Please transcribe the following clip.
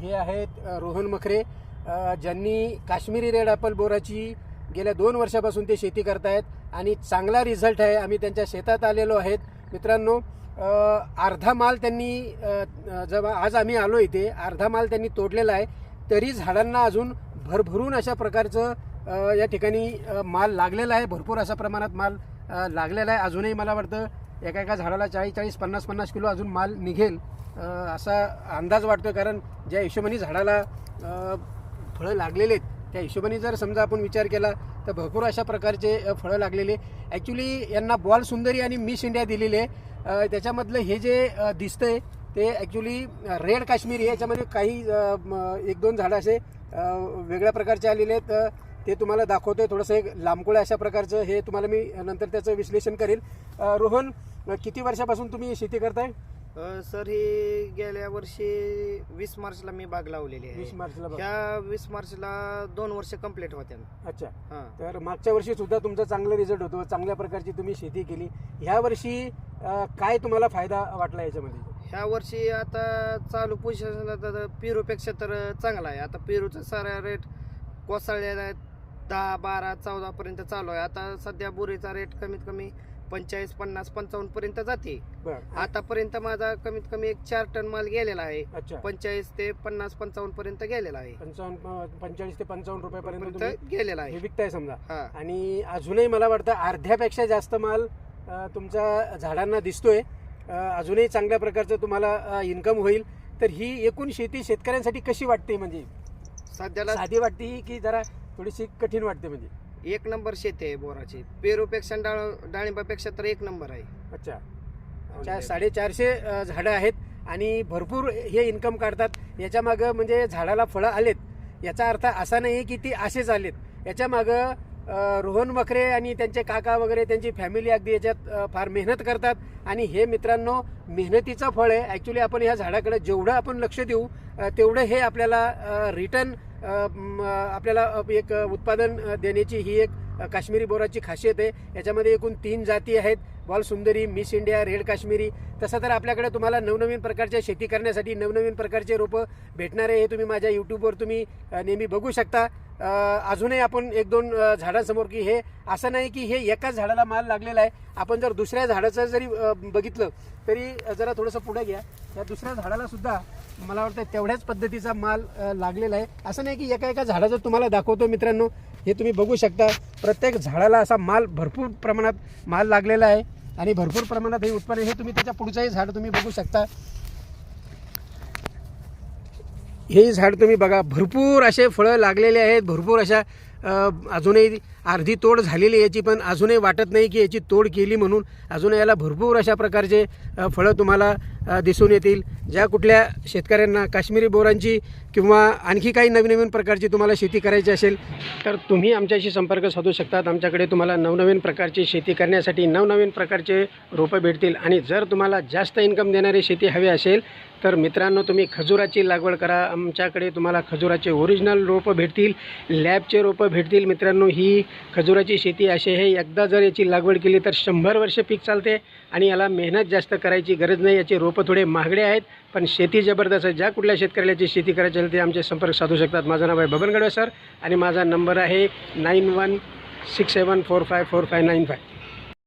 हे आहेत रोहन मखरे. ज्यांनी काश्मीरी रेड ॲपल बोराची गेल्या दोन वर्षापासून ते शेती करतायत आणि चांगला रिझल्ट आहे आम्ही त्यांच्या शेतात आलेलो आहेत. मित्रांनो अर्धा माल त्यांनी जेव्हा आज आम्ही आलो इथे अर्धा माल त्यांनी तोडलेला आहे तरी झाडांना अजून भरभरून अशा प्रकारचं या ठिकाणी माल लागलेला आहे भरपूर अशा प्रमाणात माल लागलेला आहे. अजूनही मला वाटतं एका एका झाडाला चाळीस चाळीस पन्नास पन्नास किलो अजून माल निघेल. असा अंदाज वाटतोय कारण ज्या हिशोबाने झाडाला फळं लागलेले आहेत त्या हिशोबाने जर समजा आपण विचार केला तर भरपूर अशा प्रकारचे फळं लागलेले ॲक्च्युली यांना बॉल सुंदरी आणि मिस इंडिया दिलेली आहे. त्याच्यामधलं हे जे दिसतं दिसतंय ते ॲक्च्युली रेड काश्मीरी याच्यामध्ये काही एक दोन झाडं असे वेगळ्या प्रकारचे आलेले आहेत. ते तुम्हाला दाखवतोय. थोडंसं एक लांबकोळ्या अशा प्रकारचं हे तुम्हाला मी नंतर त्याचं विश्लेषण करेल. रोहन किती वर्षापासून तुम्ही शेती करताय? सर ही गेल्या वर्षी वीस मार्चला मी बाग लावलेली वीस आहे मार्चला बघा. ह्या वीस मार्चला दोन वर्ष कंप्लीट होत्या. अच्छा. हा. तर मागच्या वर्षी सुद्धा तुमचा चांगला रिझल्ट होतो चांगल्या प्रकारची तुम्ही शेती केली. ह्या वर्षी अ, काय तुम्हाला फायदा वाटला याच्यामध्ये? ह्या वर्षी आता चालू पोझिशनला तर पेरूपेक्षा तर चांगला आहे. आता पेरूचा सारा रेट कोसळलेला आहे. दहा बारा चौदा पर्यंत चालू आहे. आता सध्या बोरीचा रेट कमीत कमी पंचेचाळीस पन्नास पंचावन्न पर्यंत जाते. बरं. आतापर्यंत माझा कमीत कमी एक चार टन माल गेलेला आहे. अच्छा. पंचेचाळीस ते पन्नास पंचावन्न पर्यंत गेलेला आहे. पंचावन्न पंचेचाळीस ते पंचावन्न रुपयापर्यंत तुम्ही पर्यंत गेलेला हे आहे. विकताय समजा. हा. आणि अजूनही मला वाटतं अर्ध्यापेक्षा जास्त माल अ, तुमच्या झाडांना दिसतोय. अ, अजूनही चांगल्या प्रकारचं तुम्हाला इन्कम होईल. तर ही एकूण शेती शेतकऱ्यांसाठी कशी वाटते म्हणजे? सध्याला साधी वाटते ही की जरा थोडीशी कठीण वाटते म्हणजे? एक नंबर शेती आहे बोराची. पेरूपेक्षा डाळ डाळिंबापेक्षा तर एक नंबर आहे. अच्छा. चा साडेचारशे अ, झाडं आहेत आणि भरपूर हे इन्कम काढतात. याच्या मागं म्हणजे झाडाला फळं आलेत. याचा अर्थ असा नाही की ती असेच आलेत. याच्या मागं रोहन मखरे आणि त्यांचे काका वगैरे त्यांची फॅमिली अगदी याच्यात फार मेहनत करतात. आणि हे मित्रांनो मेहनतीचं फळ आहे. ॲक्च्युली आपण ह्या झाडाकडे जेवढं आपण लक्ष देऊ तेवढं हे आपल्याला रिटर्न आपल्याला एक उत्पादन देण्याची ही एक काश्मीरी बोराची खासियत आहे. याच्यामध्ये एकूण तीन जाती आहेत. बॉल सुंदरी मिस इंडिया रेड काश्मीरी. तसं तर आपल्याकडे तुम्हाला नवनवीन प्रकारच्या शेती करण्यासाठी नवनवीन प्रकारचे रोपं भेटणार आहे. हे तुम्ही माझ्या यूट्यूबवर तुम्ही नेहमी बघू शकता. अजूनही आपण एक दोन झाडांसमोर की हे असं नाही की हे एकाच झाडाला माल लागलेला आहे. आपण जर दुसऱ्या झाडाचं जरी बघितलं तरी जरा थोडंसं पुढे घ्या. या दुसऱ्या झाडाला सुद्धा मला वाटतं तेवढ्याच पद्धतीचा माल लागलेला आहे. असं नाही की एका एका झाडाचं तुम्हाला दाखवतो मित्रांनो. हे तुम्ही बघू शकता. प्रत्येक झाडाला असा माल भरपूर प्रमाणात माल लागलेला आहे. आणि भरपूर प्रमाणात हे उत्पन्न हे तुम्ही त्याच्या पुढचंही झाड तुम्ही बघू शकता. हे झाड तुम्ही बघा. भरपूर असे फळं लागलेले आहेत. भरपूर अशा अजूनही अर्धी तोड झालेली याची पण अजूनही वाटत नाही की याची तोड केली म्हणून अजून याला भरपूर अशा प्रकारचे फळं तुम्हाला दिसून येतील. ज्या कुठल्या शेतकऱ्यांना काश्मीरी बोरांची किंवा आणखी काही नवीन नवीन प्रकारची तुम्हाला शेती करायची असेल तर तुम्ही आमच्याशी संपर्क साधू शकतात. आमच्याकडे तुम्हाला नवनवीन प्रकारची शेती करण्यासाठी नवनवीन प्रकारचे रोपं भेटतील. आणि जर तुम्हाला जास्त इन्कम देणारी शेती हवी असेल तर मित्रांनो तुम्ही खजुराची लागवड करा. आमच्याकडे तुम्हाला खजुराचे ओरिजिनल रोपं भेटतील. लॅबचे रोपं भेटतील मित्रांनो ही खजुराची शेती अशी आहे. एकदा जर याची लागवड केली तर शंभर वर्ष पीक चालते आणि याला मेहनत जास्त करायची गरज नाही. याचे रोपं थोडे महागडे आहेत पण शेती जबरदस्त आहे. ज्या कुठल्या शेतकऱ्याला याची शेती करायची असेल ते आमचे संपर्क साधू शकतात. माझं नाव आहे बबन गडवे सर आणि माझा नंबर आहे nine one six seven four five four five nine five.